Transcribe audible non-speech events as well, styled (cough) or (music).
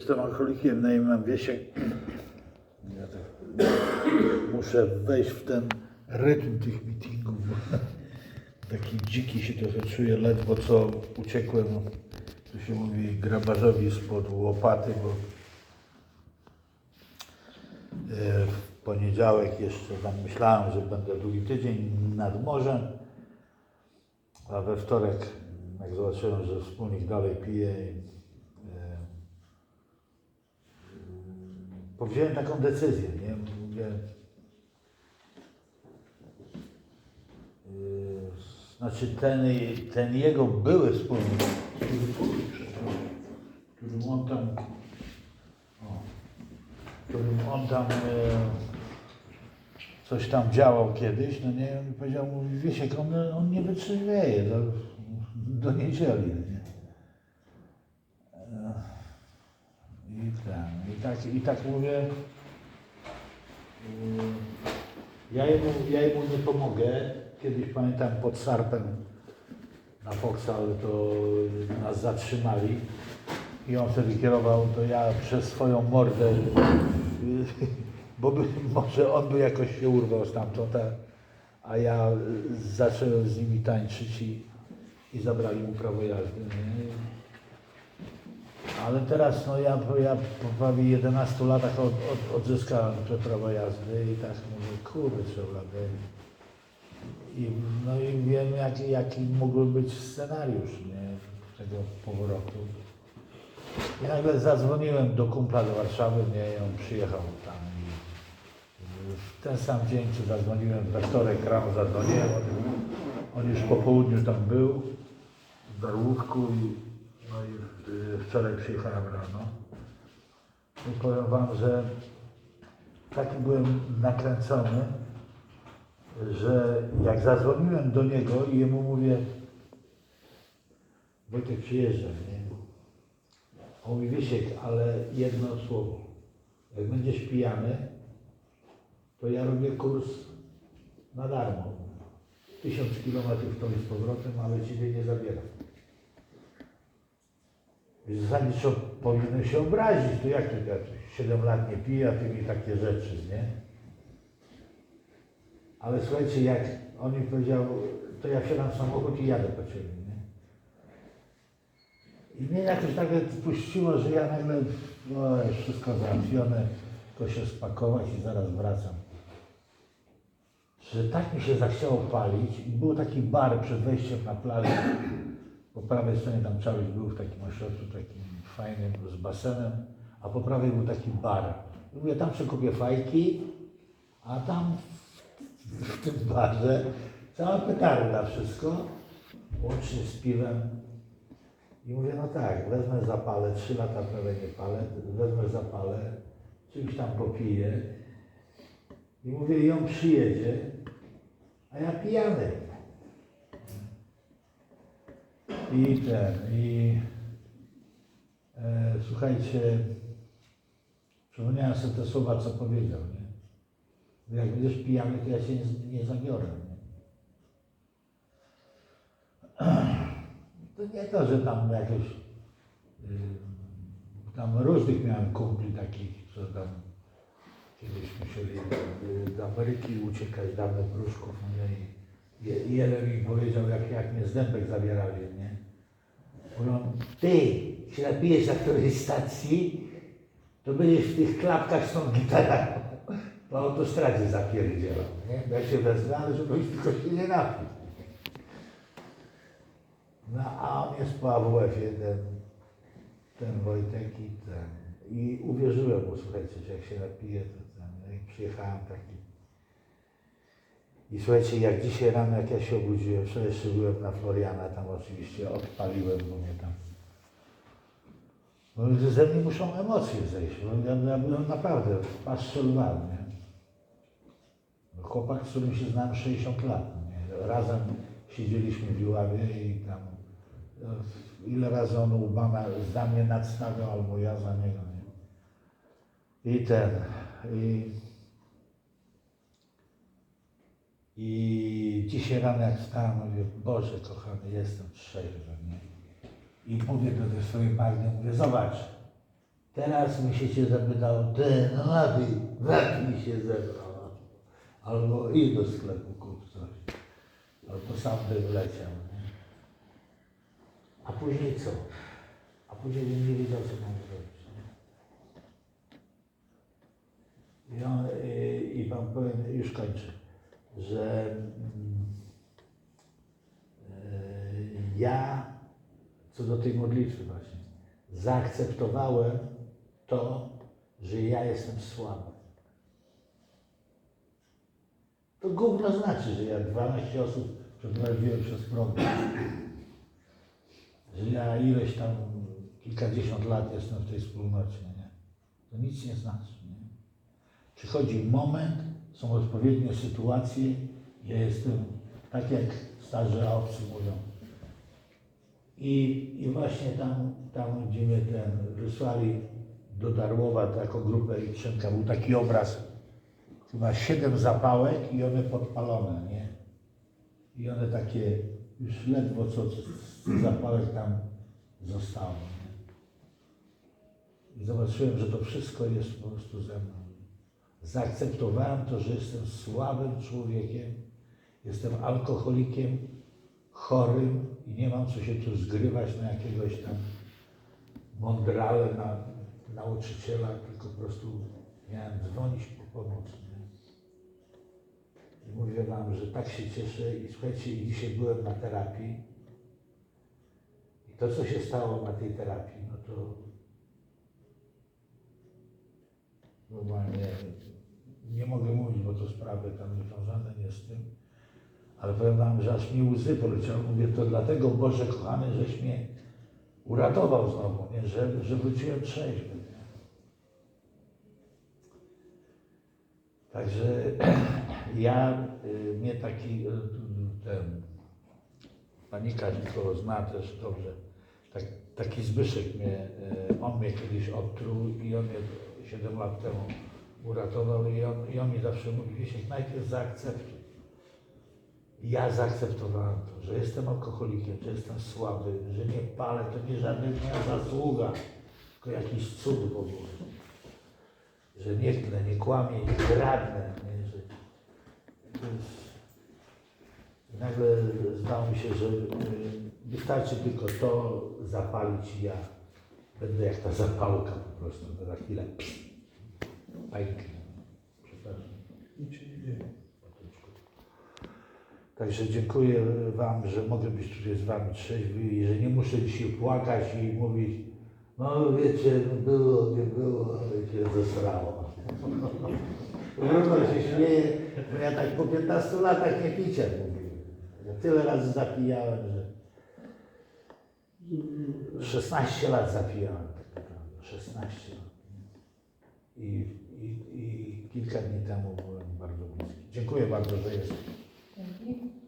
Jestem alkoholikiem, no i mam. Ja tak muszę wejść w ten rytm tych meetingów, taki dziki się trochę czuję, ledwo co uciekłem, tu się mówi, grabarzowi spod łopaty, bo e, w poniedziałek jeszcze tam myślałem, że będę drugi tydzień nad morzem, a we wtorek, jak zobaczyłem, że wspólnik dalej pije, powziąłem taką decyzję, nie? Mówię, yy, znaczy ten, ten jego były wspólnik, który, on tam, o, którym on tam e, coś tam działał kiedyś, no nie, on mi powiedział, mówi, Wiesiek, on, on nie wytrzymieje do, do niedzieli, no nie. E, Ten, i tak, i tak mówię, yy, ja jemu, ja jemu nie pomogę. Kiedyś pamiętam pod Sarpem na Foksal to nas zatrzymali i on wtedy kierował, to ja przez swoją mordę, bo by, może on by jakoś się urwał stamtąd, a, a ja zacząłem z nimi tańczyć i, i zabrali mu prawo jazdy. Ale teraz no ja, ja po prawie 11 latach od, od, odzyskałem to prawo jazdy i tak mówię, kurde, trzeba I, no i wiem, jaki, jaki mógł być scenariusz nie, tego powrotu. I nagle zadzwoniłem do kumpla do Warszawy, nie, i on przyjechał tam. W ten sam dzień, czy zadzwoniłem, we wtorek rano zadzwoniłem, on, on już po południu tam był, w Darłówku i no i y, wczoraj przyjechałem rano. I powiem Wam, że taki byłem nakręcony, że jak zadzwoniłem do niego i jemu mówię, Wojtek przyjeżdża, nie? On mówi, Wiesiek, ale jedno słowo. Jak będziesz pijany, to ja robię kurs na darmo. Tysiąc kilometrów to z powrotem, ale Ciebie nie zabieram. Więc zasadniczo powinien się obrazić. To jak to ja 7 lat nie piję, a ty mi takie rzeczy, nie? Ale słuchajcie, jak on mi powiedział, to ja wsiadam w samochód i jadę po ciebie, nie? I mnie jakoś tak puściło, że ja nagle, o, już wszystko załatwione, tylko się spakować i zaraz wracam. Że tak mi się zachciało palić i był taki bar przed wejściem na plażę, po prawej stronie tam Czaruś był w takim ośrodku takim fajnym z basenem, a po prawej był taki bar. I mówię, tam sobie kupię fajki, a tam w, tym barze cała petarda, wszystko, łącznie z piwem. I mówię, no tak, wezmę zapalę, trzy lata prawie nie palę, wezmę zapalę, czymś tam popiję. I mówię, on przyjedzie, a ja pijany. I ten, i e, słuchajcie, przypomniałem sobie te słowa, co powiedział, nie? Jak będziesz pijany, to ja cię nie, nie zabiorę, nie? To nie to, że tam jakoś, y, tam różnych miałem kumpli takich, co tam kiedyś musieli y, do Ameryki uciekać, gruszków, no nie? I jeden mi powiedział, jak, jak mnie z dębek zabierali, nie? Mówią, ty się napijesz na którejś stacji, to będziesz w tych klapkach z tą gitarą po autostradzie zapierdzielał, nie? Bo Ja się wezmę, ale żebyś tylko się nie napił. No a on jest po AWF-ie, ten, Wojtek i ten. I uwierzyłem mu, słuchajcie, że jak się napije, to ten. I przyjechałem taki i słuchajcie, jak dzisiaj rano, jak ja się obudziłem, wczoraj jeszcze byłem na Floriana, tam oczywiście odpaliłem, bo mnie tam... Bo ze mnie muszą emocje zejść, bo ja, ja byłem naprawdę paszczelowany, nie? No, Chłopak, z którym się znam 60 lat, nie? Razem siedzieliśmy w Iławie i tam... no, Ile razy on mama za mnie nadstawiał, albo ja za niego, nie? I ten... I, I dzisiaj rano jak wstałem, mówię, Boże kochany, jestem trzeźwy? I mówię do tej swojej Magdy, mówię, zobacz, Teraz mi się cię zapytał, ty, no napij, napij się ze mną. Albo idź do sklepu, kup coś. Albo sam by wleciał. Nie? A później co? A później bym nie wiedział, co mam zrobić. I, on, y, I wam powiem, już kończę, że mm, y, ja co do tej modlitwy właśnie, zaakceptowałem to, że ja jestem słaby. To gówno znaczy, że ja 12 osób przeprowadziłem przez program. Że ja ileś tam, kilkadziesiąt lat jestem w tej wspólnocie, nie? To nic nie znaczy, nie? Przychodzi moment, są odpowiednie sytuacje, ja jestem, tak jak starzy obcy mówią, i, I właśnie tam, tam, gdzie mnie ten wysłali do Darłowa taką grupę i Trzynka, był taki obraz, chyba siedem zapałek i one podpalone, nie? I one takie, już ledwo co z zapałek tam zostało, nie? I zobaczyłem, że to wszystko jest po prostu ze mną. Zaakceptowałem to, że jestem słabym człowiekiem, jestem alkoholikiem, chorym i nie mam co się tu zgrywać na jakiegoś tam mądrale, na nauczyciela, tylko po prostu miałem dzwonić po pomoc. I mówię wam, że tak się cieszę i słuchajcie, dzisiaj byłem na terapii i to, co się stało na tej terapii, no to normalnie bo to związane nie z tym, ale powiem wam, że aż mi łzy poleciały. Mówię, to dlatego Boże kochany, żeś mnie uratował znowu, nie? Że, że wróciłem trzeźwy. Nie? Także (clears throat) ja, y, mnie taki y, ten panika, tylko zna też dobrze, tak, taki Zbyszek mnie, y, on mnie kiedyś odtruł i on mnie 7 lat temu uratował i on, i on mi zawsze mówi, Wiesiek, najpierw zaakceptuj. Ja zaakceptowałem to, że jestem alkoholikiem, że jestem słaby, że nie palę, to nie żadna moja zasługa, tylko jakiś cud w ogóle. Że nie klę, nie kłamię, nie kradnę. Nie, że... I nagle zdało mi się, że y, wystarczy tylko to zapalić ja będę jak ta zapałka po prostu, za chwilę Przepraszam. Dzieje. Także dziękuję Wam, że mogę być tutaj z Wami trzeźwy i że nie muszę dzisiaj płakać i mówić, no wiecie, było, nie było, ale się zesrało. Równo się śmieję, bo ja tak po 15 latach nie picia mówiłem. Ja tyle razy zapijałem, że 16 lat zapijałem tak naprawdę, 16 lat. I, i, i kilka dni temu byłem bardzo bliski. Dziękuję bardzo, że jesteś. Dzięki.